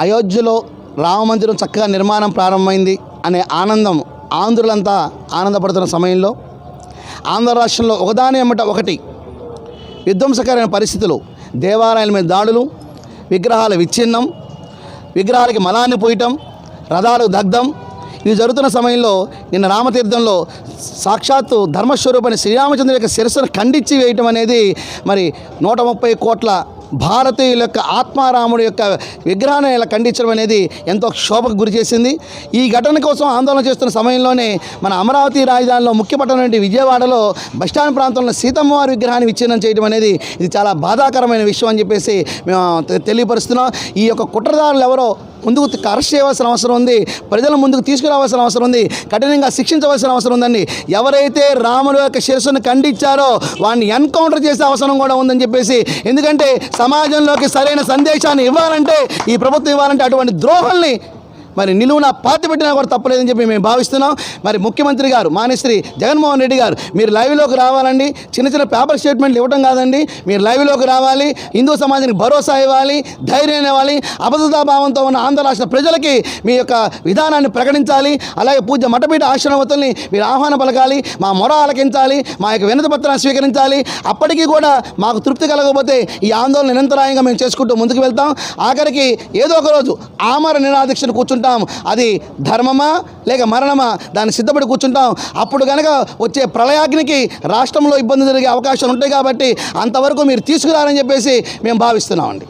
అయోధ్యలో రామమందిరం చక్కగా నిర్మాణం ప్రారంభమైంది అనే ఆనందం ఆంధ్రులంతా ఆనందపడుతున్న సమయంలో ఆంధ్ర రాష్ట్రంలో ఒకదాని ఎమ్మట ఒకటి విధ్వంసకరమైన పరిస్థితులు దేవాలయాల మీద దాడులు విగ్రహాల విచ్ఛిన్నం విగ్రహాలకి మలాన్ని పూయటం రథాలు దగ్ధం. ఇవి జరుగుతున్న సమయంలో నిన్న రామతీర్థంలో సాక్షాత్తు ధర్మస్వరూపని శ్రీరామచంద్రుడి యొక్క శిరస్సును ఖండించి వేయటం అనేది మరి నూట ముప్పై కోట్ల భారతీయుల యొక్క ఆత్మారాముడి యొక్క విగ్రహాన్ని ఇలా ఖండించడం అనేది ఎంతో క్షోభకు గురి చేసింది. ఈ ఘటన కోసం ఆందోళన చేస్తున్న సమయంలోనే మన అమరావతి రాజధానిలో ముఖ్య పట్టణం విజయవాడలో బస్టాండ్ ప్రాంతంలో సీతమ్మవారి విగ్రహాన్ని విచ్ఛిన్నం చేయడం అనేది ఇది చాలా బాధాకరమైన విషయం అని చెప్పేసి మేము తెలియపరుస్తున్నాం. ఈ యొక్క కుట్రదారులు ఎవరో ముందుకు అరెస్ట్ చేయవలసిన అవసరం ఉంది. ప్రజల ముందుకు తీసుకురావాల్సిన అవసరం ఉంది. కఠినంగా శిక్షించవలసిన అవసరం ఉందండి ఎవరైతే రాముడు యొక్క శిరస్సును ఖండించారో వాడిని ఎన్కౌంటర్ చేసే అవసరం కూడా ఉందని చెప్పేసి ఎందుకంటే సమాజంలోకి సరైన సందేశాన్ని ఇవ్వాలంటే ఈ ప్రభుత్వం ఇవ్వాలంటే అటువంటి ద్రోహల్ని మరి నిలువున పాతి పెట్టినా కూడా తప్పలేదని చెప్పి మేము భావిస్తున్నాం. మరి ముఖ్యమంత్రి గారు మానేశ్రీ జగన్మోహన్ రెడ్డి గారు మీరు లైవ్లోకి రావాలండి. చిన్న చిన్న పేపర్ స్టేట్మెంట్లు ఇవ్వడం కాదండి. మీరు లైవ్లోకి రావాలి. హిందూ సమాజానికి భరోసా ఇవ్వాలి ధైర్యం ఇవ్వాలి అబద్ధతాభావంతో ఉన్న ఆంధ్ర రాష్ట్ర ప్రజలకి మీ యొక్క విధానాన్ని ప్రకటించాలి. అలాగే పూజ మఠపీఠ ఆశ్రమతుల్ని మీరు ఆహ్వానం పలకాలి మా మొర ఆలకించాలి మా యొక్క వినతి పత్రాన్ని స్వీకరించాలి. అప్పటికీ కూడా మాకు తృప్తి కలగకపోతే ఈ ఆందోళన నిరంతరాయంగా మేము చేసుకుంటూ ముందుకు వెళ్తాం. ఆఖరికి ఏదో ఒక రోజు ఆమర నిరాదీక్షను కూర్చుంటాం. అది ధర్మమా లేక మరణమా? దాన్ని సిద్ధపడి కూర్చుంటాం. అప్పుడు కనుక వచ్చే ప్రళయాగ్నికి రాష్ట్రంలో ఇబ్బంది జరిగే అవకాశాలు ఉంటాయి కాబట్టి అంతవరకు మీరు తీసుకురారని చెప్పేసి మేము భావిస్తున్నామండి.